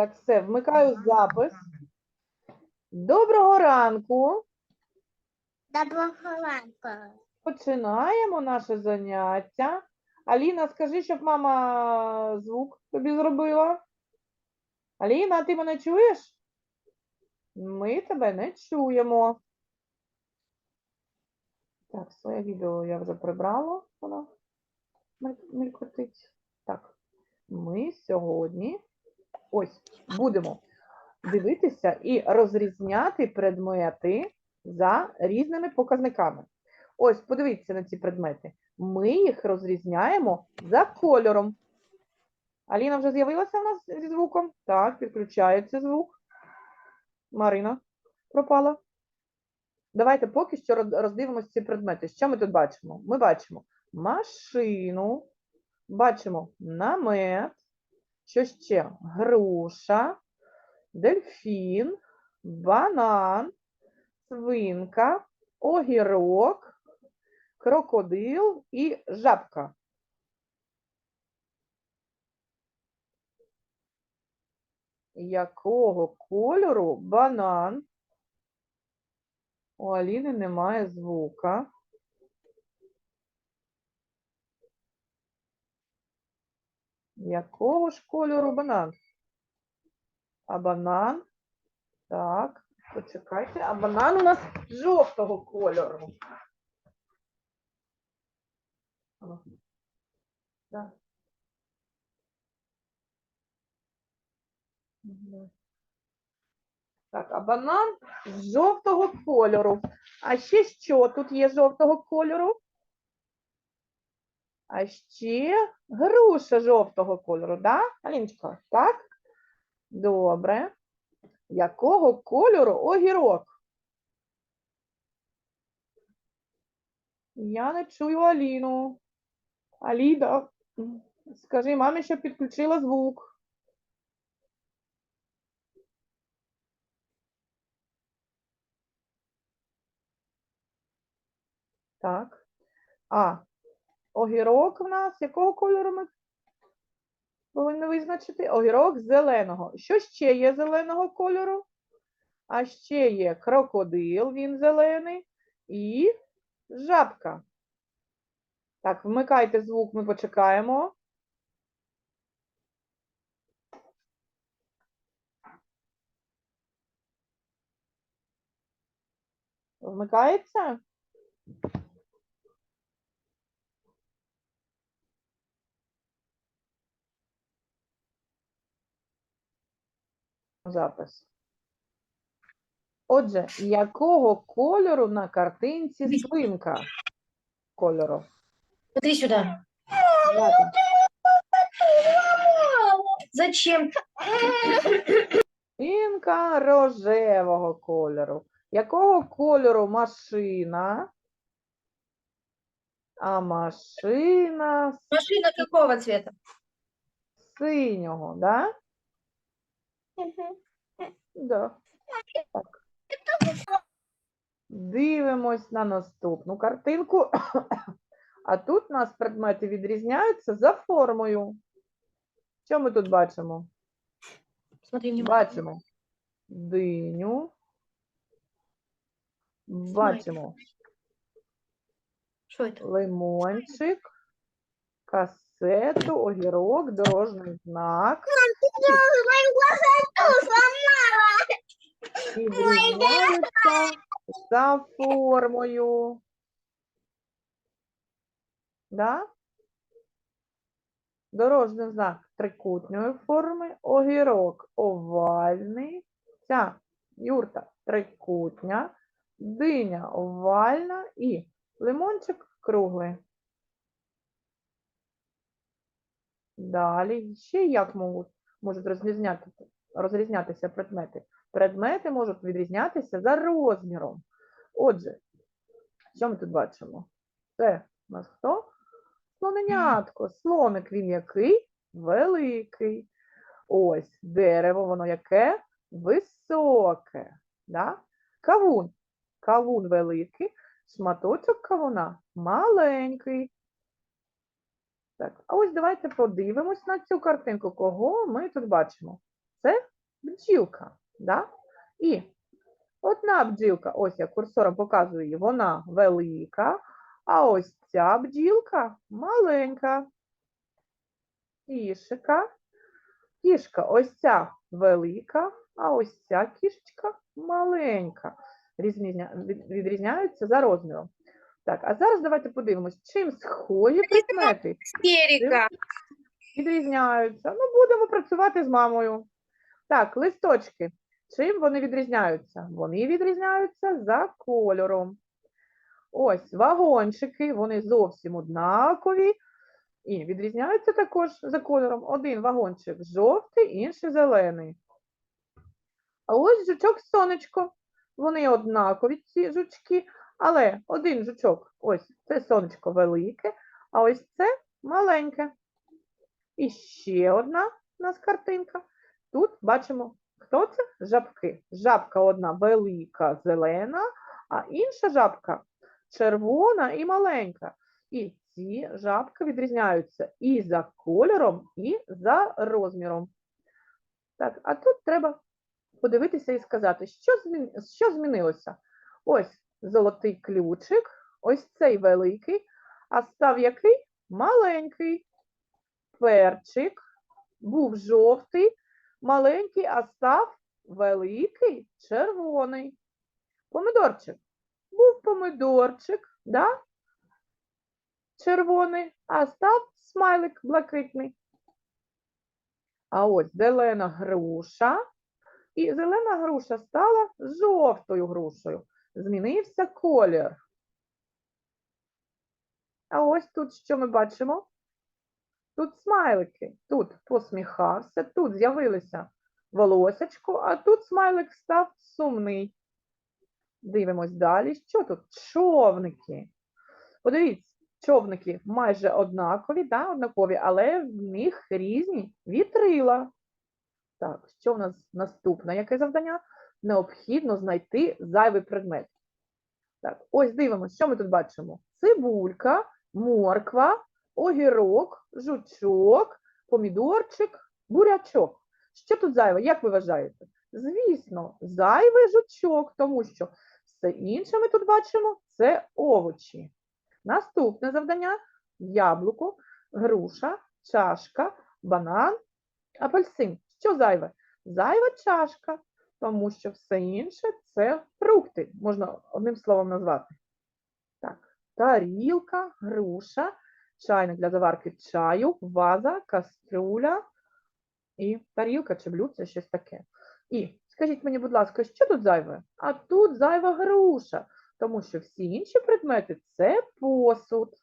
Так, все, вмикаю запис. Доброго ранку. Доброго ранку. Починаємо наше заняття. Аліна, скажи, щоб мама звук тобі зробила. Аліна, ти мене чуєш? Ми тебе не чуємо. Так, своє відео я вже прибрала. Воно мель- мелькотить. Так, ми сьогодні ось будемо дивитися і розрізняти предмети за різними показниками. Ось, подивіться на ці предмети. Ми їх розрізняємо за кольором. Аліна вже з'явилася в нас зі звуком? Так, підключається звук. Марина пропала. Давайте поки що роздивимося ці предмети. Що ми тут бачимо? Ми бачимо машину, бачимо намет, що ще? Груша, дельфін, банан, свинка, огірок, крокодил і жабка. Якого кольору банан? У Аліни немає звука. Якого ж кольору банан? А банан? Так, почекайте. А банан у нас жовтого кольору. Мгм. Так, а банан жовтого кольору. А ще що тут є жовтого кольору? А ще груша жовтого кольору, да? Аліночка, так? Добре. Якого кольору огірок? Я не чую Аліну. Аліда, скажи мамі, щоб підключила звук. Так. А, огірок в нас якого кольору ми повинні визначити? Огірок зеленого. Що ще є зеленого кольору? А ще є крокодил, він зелений, і жабка. Так, вмикайте звук, ми почекаємо. Вмикається? Запис. Отже, якого кольору на картинці свинка? Кольору. Смотри сюда. Зачем? Свинка рожевого кольору. Якого кольору машина? А машина Машина какого цвета? синього, да? Да. Так. Дивимось на наступну картинку. А тут у нас предмети відрізняються за формою. Що ми тут бачимо? Смотри. Бачимо диню. Бачимо Что это? лимончик, касету, огірок, дорожній знак. Відрізняються за формою. Да? Дорожній знак трикутньої форми, огірок овальний, ця юрта трикутня, диня овальна і лимончик круглий. Далі ще як можуть, можуть розрізняти, розрізнятися предмети? Предмети можуть відрізнятися за розміром. Отже, що ми тут бачимо? Це у нас хто? Слоненятко. Слоник він який? Великий. Ось дерево, воно яке? Високе. Да? Кавун. Кавун великий, шматочок кавуна маленький. Так, а ось давайте подивимось на цю картинку. Кого ми тут бачимо? Це бджілка. Да? І одна бджілка, ось я курсором показую її, вона велика, а ось ця бджілка маленька. Кішика. Кішка ось ця велика, а ось ця кішечка маленька. Різня- Відрізняються за розміром. Так, а зараз давайте подивимось, чим схожі предмети відрізняються. Ну, будемо працювати з мамою. Так, листочки. Чим вони відрізняються? Вони відрізняються за кольором. Ось вагончики, вони зовсім однакові і відрізняються також за кольором. Один вагончик жовтий, інший зелений. А ось жучок сонечко. Вони однакові, ці жучки, але один жучок, ось це сонечко велике, а ось це маленьке. І ще одна у нас картинка. Тут бачимо, хто це? Жабки. Жабка одна велика, зелена, а інша жабка червона і маленька. І ці жабки відрізняються і за кольором, і за розміром. Так, а тут треба подивитися і сказати, що, змін- що змінилося. Ось золотий ключик, ось цей великий, а став який? Маленький перчик був жовтий, маленький, а став великий червоний. Помидорчик. Був помидорчик, да? червоний, а став смайлик блакитний. А ось зелена груша. І зелена груша стала жовтою грушею. Змінився колір. А ось тут що ми бачимо? Тут смайлики, тут посміхався, тут з'явилося волосячко, а тут смайлик став сумний. Дивимось далі. Що тут? Човники. Подивіться, човники майже однакові, да, однакові, але в них різні вітрила. Так, що в нас наступне? Яке завдання? Необхідно знайти зайвий предмет. Так, ось дивимося, що ми тут бачимо? Цибулька, морква, огірок, жучок, помідорчик, бурячок. Що тут зайве? Як ви вважаєте? Звісно, зайвий жучок, тому що все інше ми тут бачимо це овочі. Наступне завдання яблуко, груша, чашка, банан, апельсин. Що зайве? Зайва чашка, тому що все інше це фрукти, можна одним словом назвати. Так, тарілка, груша, чайник для заварки чаю, ваза, каструля і тарілка чи блюдце, щось таке. І скажіть мені, будь ласка, що тут зайве? А тут зайва груша, тому що всі інші предмети це посуд.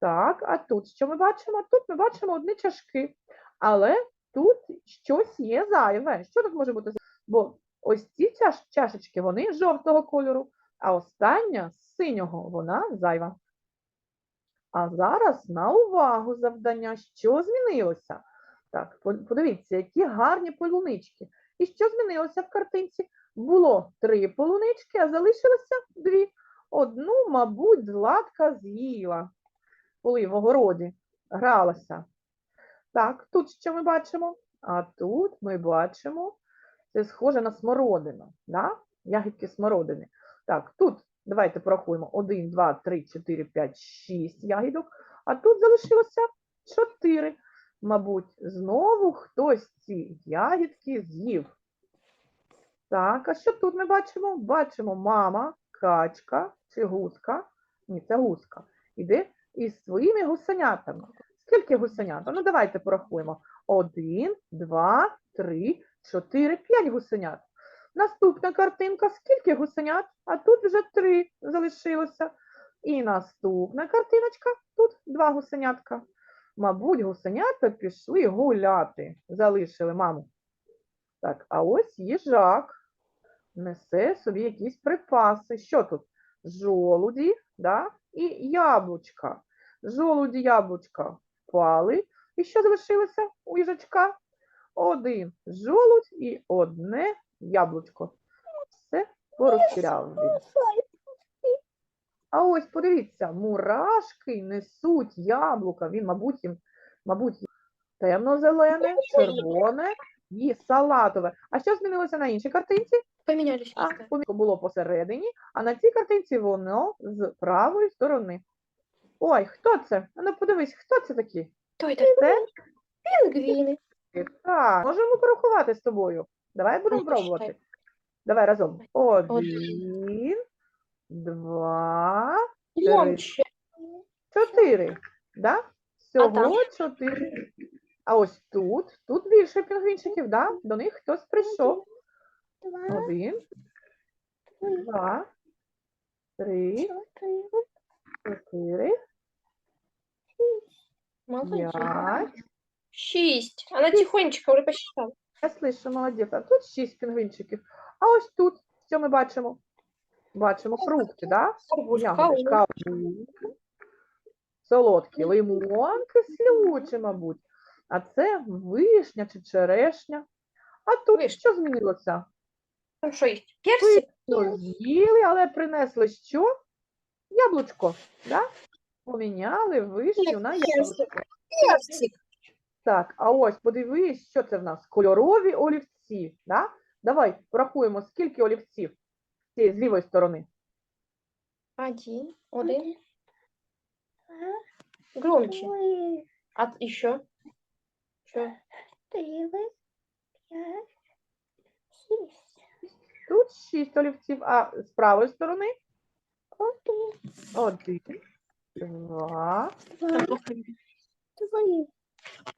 Так, а тут що ми бачимо? Тут ми бачимо одні чашки, але тут щось є зайве. Що тут може бути? зайве? Бо ось ці чаш, чашечки, вони жовтого кольору, а остання синього, вона зайва. А зараз на увагу завдання, що змінилося. Так, подивіться, які гарні полунички. І що змінилося в картинці? Було три полунички, а залишилося дві. Одну, мабуть, Златка з'їла, коли в огороді гралася. Так, тут що ми бачимо? А тут ми бачимо, це схоже на смородину, да? ягідки смородини. Так, тут давайте порахуємо 1, 2, 3, 4, 5, 6 ягідок, а тут залишилося 4. Мабуть, знову хтось ці ягідки з'їв. Так, а що тут ми бачимо? Бачимо мама, качка чи гуска. Ні, це гуска. Іде із своїми гусенятами. Скільки гусенят? Ну, давайте порахуємо. Один, два, три, чотири, п'ять гусенят. Наступна картинка. Скільки гусенят? А тут вже три залишилося. І наступна картиночка. Тут два гусенятка. Мабуть, гусенята пішли гуляти. Залишили маму. Так, а ось їжак несе собі якісь припаси. Що тут? Жолуді, да? і яблучка. Жолуді, яблучка впали. І що залишилося у їжачка? Один жолудь і одне яблучко. Все порозтіряв він. А ось подивіться, мурашки несуть яблука. Він, мабуть, їм, мабуть, темно-зелене, червоне Є салатове. А що змінилося на іншій картинці? Поменялись. А, було посередині, а на цій картинці воно з правої сторони. Ой, хто це? А Ну подивись, хто це такі? Кто это? Це Пингвины. так. Можемо порахувати з тобою. Давай будемо пробувати. Давай разом. Один, два, Громче. чотири. Да? Всього чотири. А ось тут, тут більше пінгвінчиків, да? До них хтось прийшов. Один, два, три, чотири, п'ять. Шесть. Она тихонечко уже посчитала. Я слышу, молодець. А тут шість пінгвінчиків. А ось тут, що ми бачимо? Бачимо фрукти, да? Кавун, солодкі, лимон, кислючий, мабуть. А це вишня чи черешня. А тут Вишня. що змінилося? Там что есть? Персик? З'їли, але принесли що? Яблучко, да? Поміняли вишню на яблучко. Персик. Так, а ось подивись, що це в нас? Кольорові олівці. Да? Давай порахуємо, скільки олівців з цієї з лівої сторони. Один. Один. два, Громче. А еще? Что? чотири, п'ять, шість, Тут шість олівців, а з правої сторони один, один, два, два, три,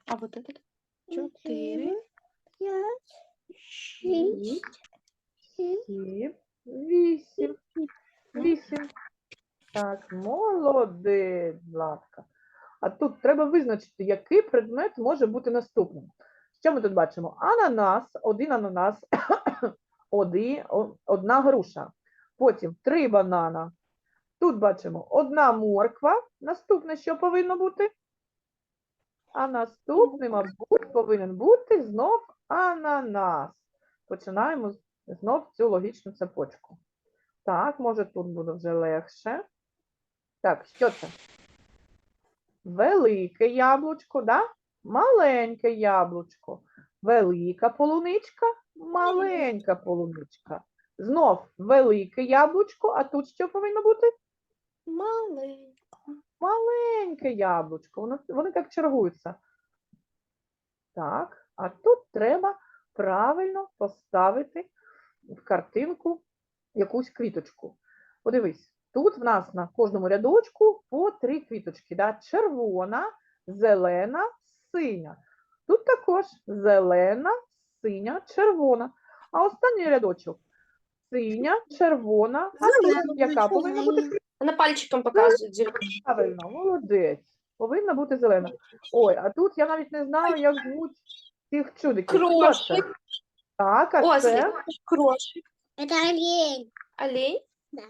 А вот этот? чотири, п'ять, сім, вісім. Вісім. Так, молодець, Златка. А тут треба визначити, який предмет може бути наступним. Що ми тут бачимо? Ананас, один ананас, один, одна груша. Потім три банана. Тут бачимо одна морква. Наступне, що повинно бути? А наступний, мабуть, повинен бути знов ананас. Починаємо знов цю логічну цепочку. Так, може тут буде вже легше. Так, що це? Велике яблучко, да? Маленьке яблучко. Велика полуничка, маленька полуничка. Знов велике яблучко, а тут що повинно бути? Малый. Маленьке яблучко. Воно, вони так чергуються. Так, а тут треба правильно поставити в картинку якусь квіточку. Подивись, тут в нас на кожному рядочку по три квіточки. Да? Червона, зелена, синя. Тут також зелена, синя, червона. А останній рядочок синя, червона, а тут яка повинна бути Она пальчиком показывает зеленый. Правильно, молодець. Повинна бути зелена. Ой, а тут я навіть не знаю, як звуть цих чудиків. Хто це? Крошек. Так, а Ослик. це Крошек. Это олень. Олень? Да.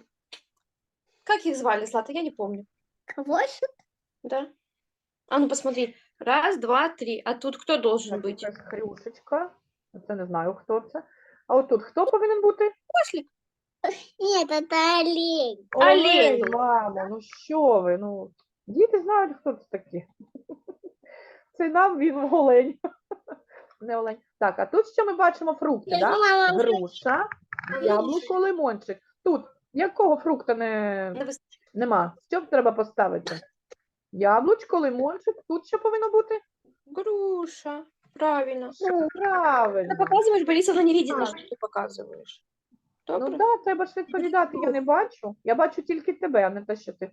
Как их звали, Злата? Я не помню. Кого же? Да? А ну посмотри. Раз, два, три. А тут кто должен так, быть? якась хрюшечка. Це не знаю, хто це. А от тут хто повинен бути? Ослик. Нет, это олень. Олень. мамо, ну що ви? Ну, діти знають, хто це такі. Це нам він олень. Не олень. Так, а тут що ми бачимо фрукти, Я да? думала, Груша, яблуко, лимончик. Тут якого фрукта не, Не выс- Нема. Що б треба поставити? Яблучко, лимончик. Тут що повинно бути? Груша. Правильно. Ну, Правильно. Ты показываешь, Борисовна не видит, А. на что ты показываешь. Ну Добре. так, да, треба ж відповідати. Я не бачу. Я бачу тільки тебе, а не те, що ти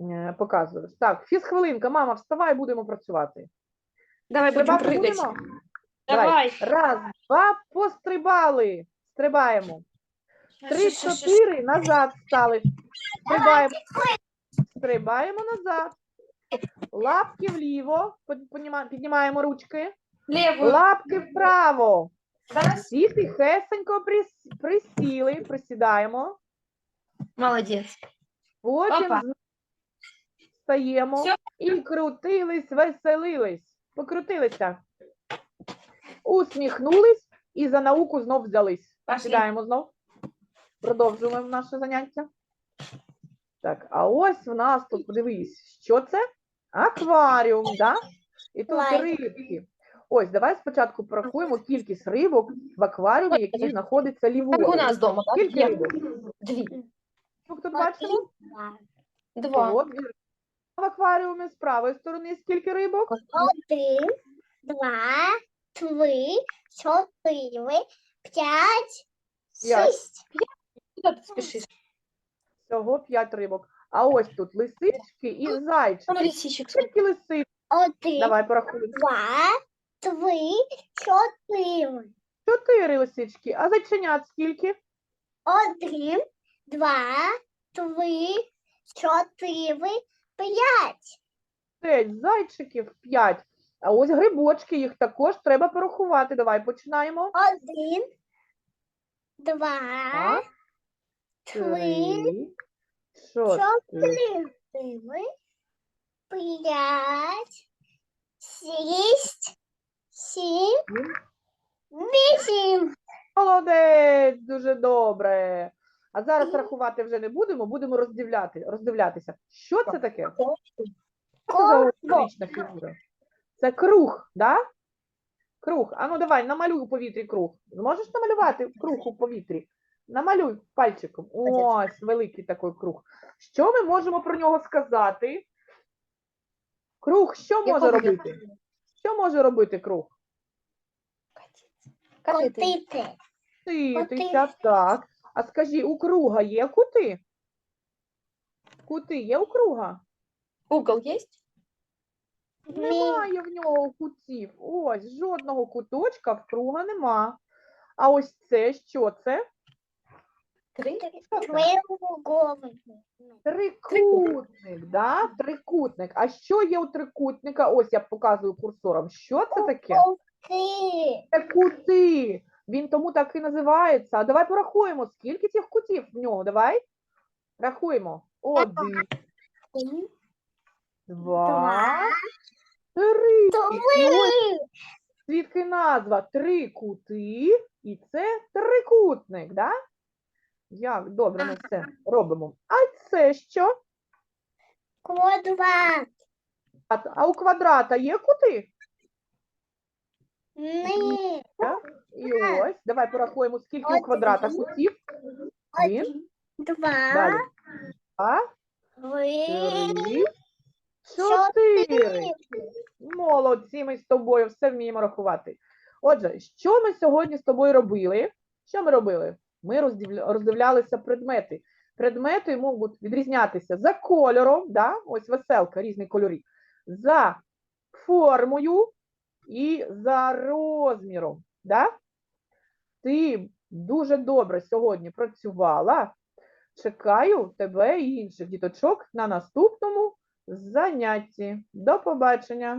е, показуєш. Так, фізхвилинка, мама, вставай, будемо працювати. Давай будем Стрибати прыгать. будемо? Давай. Раз, два, пострибали. Стрибаємо. Три, Щас, щас, щас. чотири, назад стали. Стрибаємо. Стрибаємо назад. Лапки вліво. Підніма- Піднімаємо ручки. Левую. Лапки вправо. Всі тихесенько прис- присіли, присідаємо. Молодец. Потім Опа. знову встаємо Всьо. і крутились, веселились. Покрутилися. Усміхнулись і за науку знов взялись. Пошли. Сідаємо знов. Продовжуємо наше заняття. Так, а ось в нас тут, подивись, що це? Акваріум, да? І тут Ой. рибки. Ось, давай спочатку порахуємо кількість рибок в акваріумі, який знаходиться Как у нас дома, да? Скільки рибок? Дві. Ну, тут бачимо? Два. Два. От. В акваріумі з правої сторони скільки рибок? Один, два, три, чотири, п'ять, П'ять. шість. Ты спешишь? Всього 5 рибок. А ось тут лисички і Ну, зайчики. Скільки лисичок? Один, Давай порахуємо. два, три, чотири. Чотири лисички. А зайченят скільки? Один, два, три, чотири, п'ять. П'ять зайчиків, 5. А ось грибочки, їх також треба порахувати. Давай починаємо. Один, два, Три, чотири. чотири, п'ять, шість, сім, вісім. Молодець, дуже добре. А зараз рахувати вже не будемо, будемо роздивляти, роздивлятися. Що це таке? Що це за геометрична фігура? Це круг, да? Круг. Ану, давай, намалюй у повітрі круг. Зможеш намалювати круг у повітрі? Намалюй пальчиком. Ось, великий такий круг. Що ми можемо про нього сказати? Круг що може робити? Що може робити круг? Как это? Котити. Титися, так. А скажи, у круга є кути? Кути є у круга? Угол есть? Немає в нього кутів. Ось, жодного куточка в круга нема. А ось це що це? Три. Треугольник. Трикутник, да? Трикутник. А що є у трикутника? Ось я показую курсором. Що це таке? Ти. Це кути. Він тому так і називається. А давай порахуємо, скільки цих кутів в нього. Давай. Рахуємо. Один, два, три. І ось Звідки назва три кути, і це трикутник, да? Як добре ми це робимо. А це що? Квадрат. А, а у квадрата є кути? Ні. І ось, давай порахуємо, скільки у квадрата Один. кутів. Один, два, Далі. А, три, три, чотири. чотири. Молодці, ми з тобою все вміємо рахувати. Отже, що ми сьогодні з тобою робили? Що ми робили? Ми роздивля- роздивлялися предмети. Предмети можуть відрізнятися за кольором, да? ось веселка, різні кольори, за формою і за розміром. Да? Ти дуже добре сьогодні працювала. Чекаю тебе і інших діточок на наступному занятті. До побачення!